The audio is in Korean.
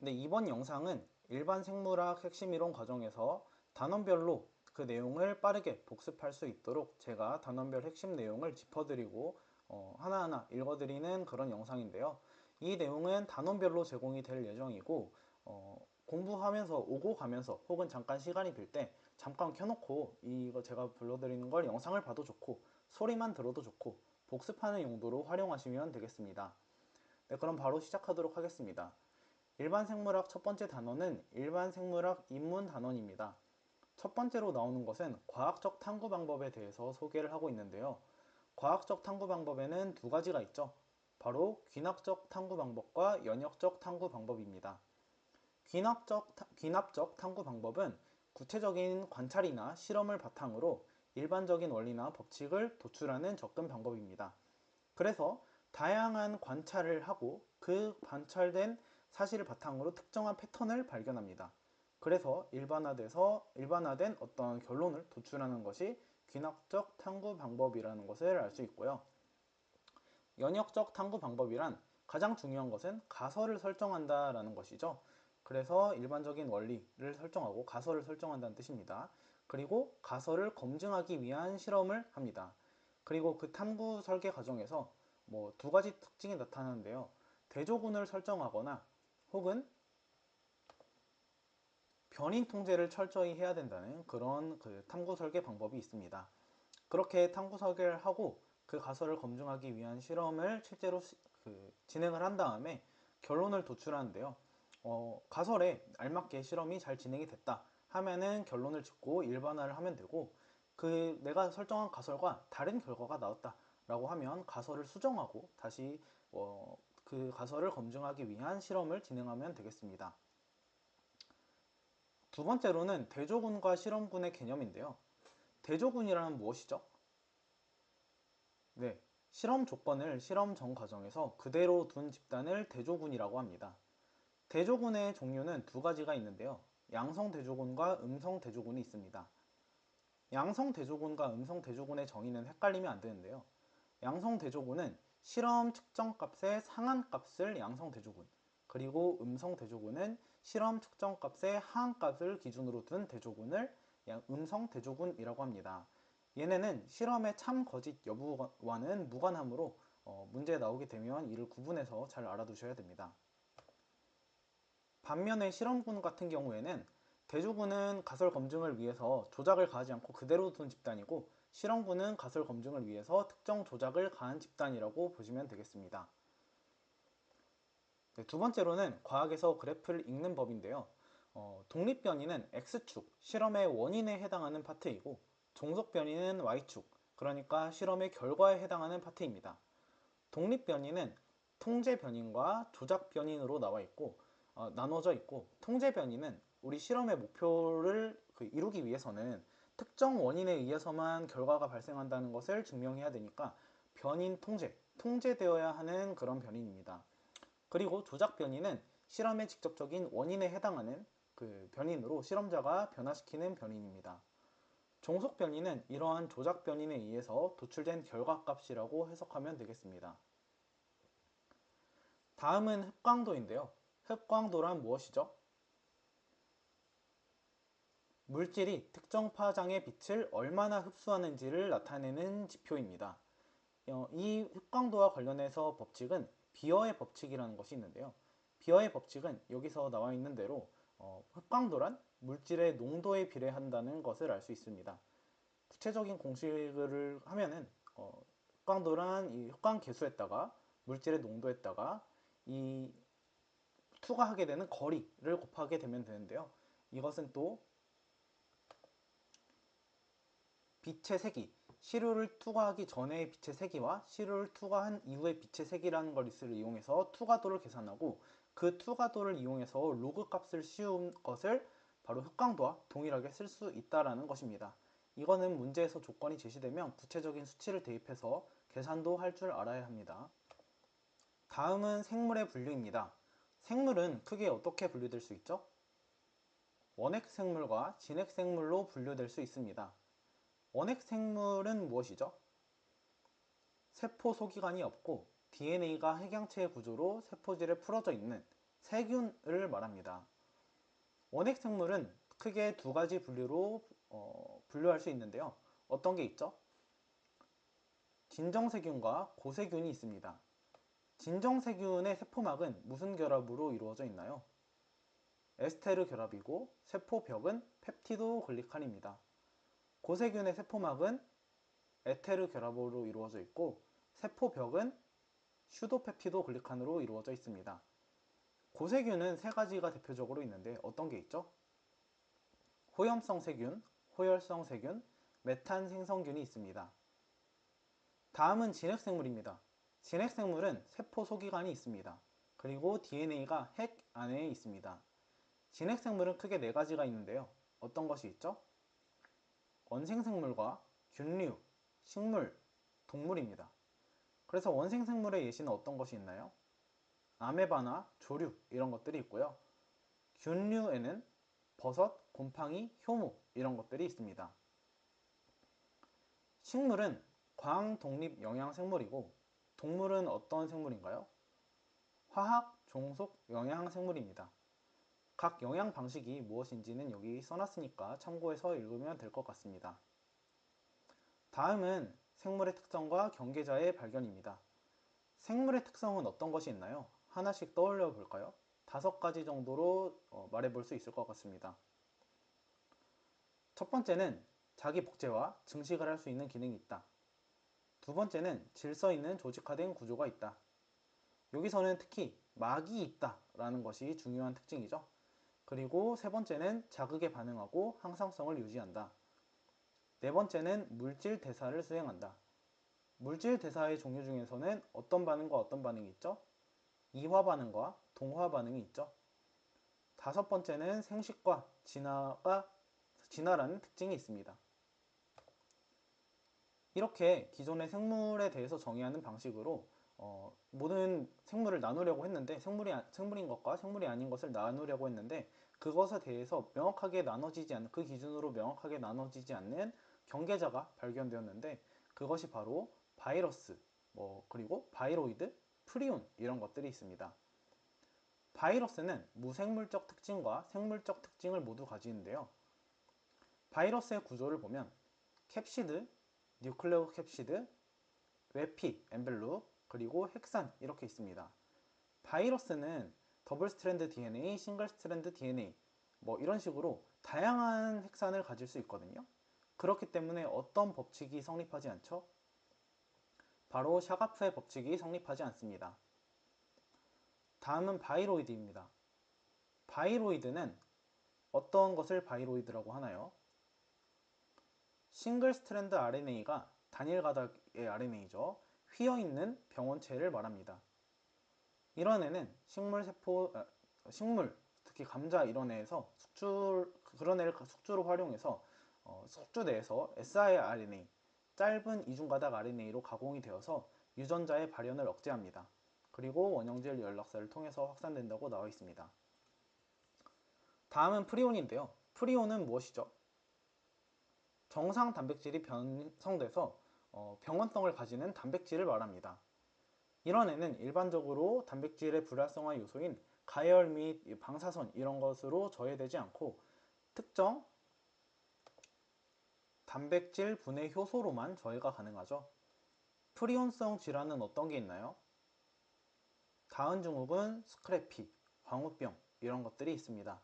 네, 이번 영상은 일반 생물학 핵심 이론 과정에서 단원별로 그 내용을 빠르게 복습할 수 있도록 제가 단원별 핵심 내용을 짚어드리고 어, 하나하나 읽어드리는 그런 영상인데요. 이 내용은 단원별로 제공이 될 예정이고 어, 공부하면서 오고 가면서 혹은 잠깐 시간이 빌 때 잠깐 켜놓고 이거 제가 불러드리는 걸 영상을 봐도 좋고 소리만 들어도 좋고 복습하는 용도로 활용하시면 되겠습니다. 네, 그럼 바로 시작하도록 하겠습니다. 일반 생물학 첫 번째 단원은 일반 생물학 입문 단원입니다. 첫 번째로 나오는 것은 과학적 탐구 방법에 대해서 소개를 하고 있는데요. 과학적 탐구 방법에는 두 가지가 있죠. 바로 귀납적 탐구 방법과 연역적 탐구 방법입니다. 귀납적, 귀납적 탐구 방법은 구체적인 관찰이나 실험을 바탕으로 일반적인 원리나 법칙을 도출하는 접근 방법입니다. 그래서 다양한 관찰을 하고 그 관찰된 사실을 바탕으로 특정한 패턴을 발견합니다. 그래서 일반화돼서 일반화된 어떤 결론을 도출하는 것이 귀납적 탐구 방법이라는 것을 알 수 있고요. 연역적 탐구 방법이란 가장 중요한 것은 가설을 설정한다라는 것이죠. 그래서 일반적인 원리를 설정하고 가설을 설정한다는 뜻입니다. 그리고 가설을 검증하기 위한 실험을 합니다. 그리고 그 탐구 설계 과정에서 뭐 두 가지 특징이 나타나는데요. 대조군을 설정하거나 혹은 변인 통제를 철저히 해야 된다는 그런 그 탐구 설계 방법이 있습니다. 그렇게 탐구 설계를 하고 그 가설을 검증하기 위한 실험을 실제로 시, 그 진행을 한 다음에 결론을 도출하는데요. 어, 가설에 알맞게 실험이 잘 진행이 됐다 하면은 결론을 짓고 일반화를 하면 되고 그 내가 설정한 가설과 다른 결과가 나왔다 라고 하면 가설을 수정하고 다시 어, 그 가설을 검증하기 위한 실험을 진행하면 되겠습니다. 두 번째로는 대조군과 실험군의 개념인데요. 대조군이라는 무엇이죠? 네, 실험 조건을 실험 전 과정에서 그대로 둔 집단을 대조군이라고 합니다. 대조군의 종류는 두 가지가 있는데요. 양성 대조군과 음성 대조군이 있습니다. 양성 대조군과 음성 대조군의 정의는 헷갈리면 안 되는데요. 양성 대조군은 실험 측정 값의 상한 값을 양성 대조군, 그리고 음성 대조군은 실험 측정 값의 하한 값을 기준으로 둔 대조군을 음성 대조군이라고 합니다. 얘네는 실험의 참 거짓 여부와는 무관하므로 어, 문제 나오게 되면 이를 구분해서 잘 알아두셔야 됩니다. 반면에 실험군 같은 경우에는 대조군은 가설 검증을 위해서 조작을 가하지 않고 그대로 둔 집단이고 실험군은 가설 검증을 위해서 특정 조작을 가한 집단이라고 보시면 되겠습니다. 네, 두 번째로는 과학에서 그래프를 읽는 법인데요. 어, 독립 변이는 X축, 실험의 원인에 해당하는 파트이고 종속 변이는 Y축, 그러니까 실험의 결과에 해당하는 파트입니다. 독립 변이는 통제 변인과 조작 변인으로 나와 있고 어, 나눠져 있고 통제변이는 우리 실험의 목표를 그 이루기 위해서는 특정 원인에 의해서만 결과가 발생한다는 것을 증명해야 되니까 변인 통제, 통제되어야 하는 그런 변인입니다. 그리고 조작 변인은 실험의 직접적인 원인에 해당하는 그 변인으로 실험자가 변화시키는 변인입니다. 종속 변인은 이러한 조작 변인에 의해서 도출된 결과값이라고 해석하면 되겠습니다. 다음은 흡광도인데요. 흡광도란 무엇이죠? 물질이 특정 파장의 빛을 얼마나 흡수하는지를 나타내는 지표입니다. 어, 이 흡광도와 관련해서 법칙은 비어의 법칙이라는 것이 있는데요. 비어의 법칙은 여기서 나와 있는 대로 어, 흡광도란 물질의 농도에 비례한다는 것을 알 수 있습니다. 구체적인 공식을 하면은 어, 흡광도란 이 흡광 계수에다가 물질의 농도에다가 이 투과하게 되는 거리를 곱하게 되면 되는데요. 이것은 또 빛의 세기, 시료를 투과하기 전의 빛의 세기와 시료를 투과한 이후의 빛의 세기라는 것을 이용해서 투과도를 계산하고 그 투과도를 이용해서 로그 값을 씌운 것을 바로 흑광도와 동일하게 쓸 수 있다는 것입니다. 이거는 문제에서 조건이 제시되면 구체적인 수치를 대입해서 계산도 할 줄 알아야 합니다. 다음은 생물의 분류입니다. 생물은 크게 어떻게 분류될 수 있죠? 원핵 생물과 진핵 생물로 분류될 수 있습니다. 원핵 생물은 무엇이죠? 세포 소기관이 없고 DNA가 핵양체의 구조로 세포질에 풀어져 있는 세균을 말합니다. 원핵 생물은 크게 두 가지 분류로 어, 분류할 수 있는데요. 어떤 게 있죠? 진정세균과 고세균이 있습니다. 진정세균의 세포막은 무슨 결합으로 이루어져 있나요? 에스테르 결합이고 세포벽은 펩티도 글리칸입니다. 고세균의 세포막은 에테르 결합으로 이루어져 있고 세포벽은 슈도펩티도 글리칸으로 이루어져 있습니다. 고세균은 세 가지가 대표적으로 있는데 어떤 게 있죠? 호염성 세균, 호열성 세균, 메탄 생성균이 있습니다. 다음은 진핵생물입니다. 진핵생물은 세포 소기관이 있습니다. 그리고 DNA가 핵 안에 있습니다. 진핵생물은 크게 네 가지가 있는데요. 어떤 것이 있죠? 원생생물과 균류, 식물, 동물입니다. 그래서 원생생물의 예시는 어떤 것이 있나요? 아메바나 조류 이런 것들이 있고요. 균류에는 버섯, 곰팡이, 효모 이런 것들이 있습니다. 식물은 광 독립 영양 생물이고 동물은 어떤 생물인가요? 화학 종속 영양 생물입니다. 각 영양 방식이 무엇인지는 여기 써놨으니까 참고해서 읽으면 될 것 같습니다. 다음은 생물의 특성과 경계자의 발견입니다. 생물의 특성은 어떤 것이 있나요? 하나씩 떠올려 볼까요? 다섯 가지 정도로 어, 말해 볼 수 있을 것 같습니다. 첫 번째는 자기 복제와 증식을 할 수 있는 기능이 있다. 두 번째는 질서 있는 조직화된 구조가 있다. 여기서는 특히 막이 있다 라는 것이 중요한 특징이죠. 그리고 세 번째는 자극에 반응하고 항상성을 유지한다. 네 번째는 물질 대사를 수행한다. 물질 대사의 종류 중에서는 어떤 반응과 어떤 반응이 있죠? 이화 반응과 동화 반응이 있죠. 다섯 번째는 생식과 진화가 진화라는 특징이 있습니다. 이렇게 기존의 생물에 대해서 정의하는 방식으로 어, 모든 생물을 나누려고 했는데 생물이 생물인 것과 생물이 아닌 것을 나누려고 했는데 그것에 대해서 명확하게 나눠지지 않는 그 기준으로 명확하게 나눠지지 않는 경계자가 발견되었는데 그것이 바로 바이러스 뭐 그리고 바이로이드, 프리온 이런 것들이 있습니다. 바이러스는 무생물적 특징과 생물적 특징을 모두 가지는데요. 바이러스의 구조를 보면 캡시드, 뉴클레오 캡시드, 웨피, 엠벨룹, 그리고 핵산 이렇게 있습니다. 바이러스는 더블 스트랜드 DNA, 싱글 스트랜드 DNA 뭐 이런 식으로 다양한 핵산을 가질 수 있거든요. 그렇기 때문에 어떤 법칙이 성립하지 않죠? 바로 샤가프의 법칙이 성립하지 않습니다. 다음은 바이로이드입니다. 바이로이드는 어떤 것을 바이로이드라고 하나요? 싱글 스트랜드 RNA가 단일 가닥의 RNA죠. 휘어있는 병원체를 말합니다. 이런 애는 식물 세포, 아, 식물, 특히 감자 이런 애에서 숙주, 그런 애를 숙주로 활용해서 어, 숙주 내에서 siRNA, 짧은 이중가닥 RNA로 가공이 되어서 유전자의 발현을 억제합니다. 그리고 원형질 연락사를 통해서 확산된다고 나와 있습니다. 다음은 프리온인데요. 프리온은 무엇이죠? 정상 단백질이 변성돼서 어, 병원성을 가지는 단백질을 말합니다. 이런 애는 일반적으로 단백질의 불활성화 요소인 가열 및 방사선 이런 것으로 저해되지 않고 특정 단백질 분해 효소로만 저해가 가능하죠. 프리온성 질환은 어떤 게 있나요? 다은 증후군, 스크래피, 광우병 이런 것들이 있습니다.